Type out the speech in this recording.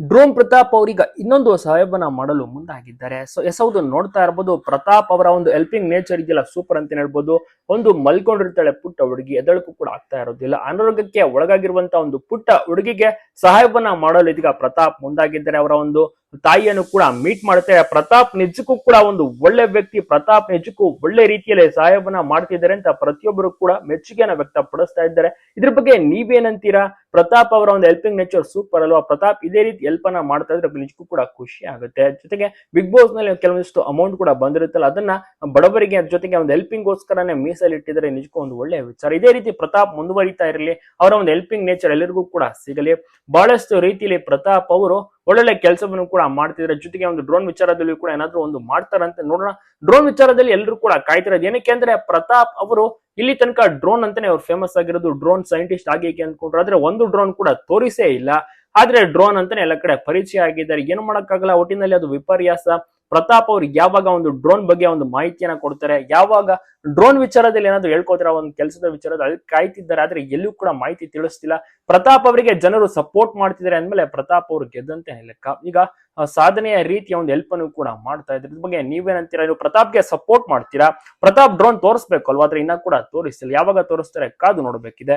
Drone Pratap ಅವರೀಗ ಇನ್ನೊಂದು ಸಹಾಯವನ್ನ ಮಾಡಲು ಮುಂದಾಗಿದ್ದಾರೆ. ಸೊ ಎಸ್, ಹೌದು, ನೋಡ್ತಾ ಇರ್ಬೋದು, ಪ್ರತಾಪ್ ಅವರ ಒಂದು ಹೆಲ್ಪಿಂಗ್ ನೇಚರ್ ಇದೆಯಲ್ಲ ಸೂಪರ್ ಅಂತ ಹೇಳ್ಬೋದು. ಒಂದು ಮಲ್ಕೊಂಡಿರ್ತಾಳೆ ಪುಟ್ಟ ಹುಡುಗಿ ಎದಳಕ್ಕೂ ಕೂಡ ಆಗ್ತಾ ಇರೋದಿಲ್ಲ. ಅನಾರೋಗ್ಯಕ್ಕೆ ಒಳಗಾಗಿರುವಂತಹ ಒಂದು ಪುಟ್ಟ ಹುಡುಗಿಗೆ ಸಹಾಯವನ್ನ ಮಾಡಲು ಇದೀಗ ಪ್ರತಾಪ್ ಮುಂದಾಗಿದ್ದಾರೆ. ಅವರ ಒಂದು ತಾಯಿಯನ್ನು ಕೂಡ ಮೀಟ್ ಮಾಡುತ್ತೆ. ಪ್ರತಾಪ್ ನಿಜಕ್ಕೂ ಕೂಡ ಒಂದು ಒಳ್ಳೆ ವ್ಯಕ್ತಿ. ಪ್ರತಾಪ್ ನಿಜಕ್ಕೂ ಒಳ್ಳೆ ರೀತಿಯಲ್ಲಿ ಸಹಾಯವನ್ನ ಮಾಡ್ತಿದ್ದಾರೆ ಅಂತ ಪ್ರತಿಯೊಬ್ಬರು ಕೂಡ ಮೆಚ್ಚುಗೆಯನ್ನು ವ್ಯಕ್ತಪಡಿಸ್ತಾ ಇದ್ದಾರೆ. ಇದ್ರ ಬಗ್ಗೆ ನೀವೇನಂತೀರಾ? ಪ್ರತಾಪ್ ಅವರ ಒಂದು ಹೆಲ್ಪಿಂಗ್ ನೇಚರ್ ಸೂಪರ್ ಅಲ್ವಾ? ಪ್ರತಾಪ್ ಇದೇ ರೀತಿ ಹೆಲ್ಪ್ ಅನ್ನ ಮಾಡ್ತಾ ಇದ್ರೆ ನಿಜಕ್ಕೂ ಕೂಡ ಖುಷಿ ಆಗುತ್ತೆ. ಜೊತೆಗೆ ಬಿಗ್ ಬಾಸ್ನಲ್ಲಿ ಕೆಲವೊಂದಿಷ್ಟು ಅಮೌಂಟ್ ಕೂಡ ಬಂದಿರುತ್ತಲ್ಲ, ಅದನ್ನ ಬಡವರಿಗೆ ಜೊತೆಗೆ ಒಂದು ಹೆಲ್ಪಿಂಗ್ ಗೋಸ್ಕರನೇ ಮೀಸಲಿಟ್ಟಿದ್ರೆ ನಿಜಕ್ಕೂ ಒಂದು ಒಳ್ಳೆಯ ವಿಚಾರ. ಇದೇ ರೀತಿ ಪ್ರತಾಪ್ ಮುಂದುವರಿತಾ ಇರಲಿ, ಅವರ ಒಂದು ಹೆಲ್ಪಿಂಗ್ ನೇಚರ್ ಎಲ್ಲರಿಗೂ ಕೂಡ ಸಿಗಲಿ. ಬಹಳಷ್ಟು ರೀತಿಯಲ್ಲಿ ಪ್ರತಾಪ್ ಅವರು ಒಳ್ಳೊಳ್ಳೆ ಕೆಲಸವನ್ನು ಕೂಡ ಮಾಡ್ತಿದ್ರೆ. ಜೊತೆಗೆ ಒಂದು ಡ್ರೋನ್ ವಿಚಾರದಲ್ಲಿ ಕೂಡ ಏನಾದ್ರೂ ಒಂದು ಮಾಡ್ತಾರಂತೆ ನೋಡೋಣ. ಡ್ರೋನ್ ವಿಚಾರದಲ್ಲಿ ಎಲ್ಲರೂ ಕೂಡ ಕಾಯ್ತಿರೋದು ಏನಕ್ಕೆ ಅಂದ್ರೆ ಪ್ರತಾಪ್ ಅವರು ಇಲ್ಲಿ ತನಕ ಡ್ರೋನ್ ಅಂತಾನೆ ಅವ್ರು ಫೇಮಸ್ ಆಗಿರೋದು. ಡ್ರೋನ್ ಸೈಂಟಿಸ್ಟ್ ಆಗಿ ಅನ್ಕೊಂಡ್ರು. ಆದ್ರೆ ಒಂದು ಡ್ರೋನ್ ಕೂಡ ತೋರಿಸೇ ಇಲ್ಲ. ಆದ್ರೆ ಡ್ರೋನ್ ಅಂತಾನೆ ಎಲ್ಲ ಕಡೆ ಪರಿಚಯ ಆಗಿದ್ದಾರೆ. ಏನು ಮಾಡೋಕ್ಕಾಗಲ್ಲ. ಒಟ್ಟಿನಲ್ಲಿ ಅದು ವಿಪರ್ಯಾಸ. ಪ್ರತಾಪ್ ಅವ್ರಿಗೆ ಯಾವಾಗ ಒಂದು ಡ್ರೋನ್ ಬಗ್ಗೆ ಒಂದು ಮಾಹಿತಿಯನ್ನ ಕೊಡ್ತಾರೆ, ಯಾವಾಗ ಡ್ರೋನ್ ವಿಚಾರದಲ್ಲಿ ಏನಾದ್ರು ಹೇಳ್ಕೋತಾರೆ ಒಂದು ಕೆಲಸದ ವಿಚಾರದಲ್ಲಿ ಕಾಯ್ತಿದ್ದಾರೆ, ಆದ್ರೆ ಎಲ್ಲೂ ಕೂಡ ಮಾಹಿತಿ ತಿಳಿಸ್ತಿಲ್ಲ. ಪ್ರತಾಪ್ ಅವರಿಗೆ ಜನರು ಸಪೋರ್ಟ್ ಮಾಡ್ತಿದ್ದಾರೆ ಅಂದ್ಮೇಲೆ ಪ್ರತಾಪ್ ಅವರು ಗೆದ್ದಂತೆ ಲೆಕ್ಕ. ಈಗ ಸಾಧನೆಯ ರೀತಿಯ ಒಂದು ಹೆಲ್ಪ್ ಅನ್ನು ಕೂಡ ಮಾಡ್ತಾ ಇದ್ರ ಬಗ್ಗೆ ನೀವೇನಂತೀರಾ? ನೀವು ಪ್ರತಾಪ್ಗೆ ಸಪೋರ್ಟ್ ಮಾಡ್ತೀರಾ? ಪ್ರತಾಪ್ ಡ್ರೋನ್ ತೋರಿಸ್ಬೇಕು ಅಲ್ವಾ ಆದ್ರೆ ಇನ್ನ ಕೂಡ ತೋರಿಸ್ತಿಲ್ಲ. ಯಾವಾಗ ತೋರಿಸ್ತಾರೆ ಕಾದು ನೋಡ್ಬೇಕಿದೆ.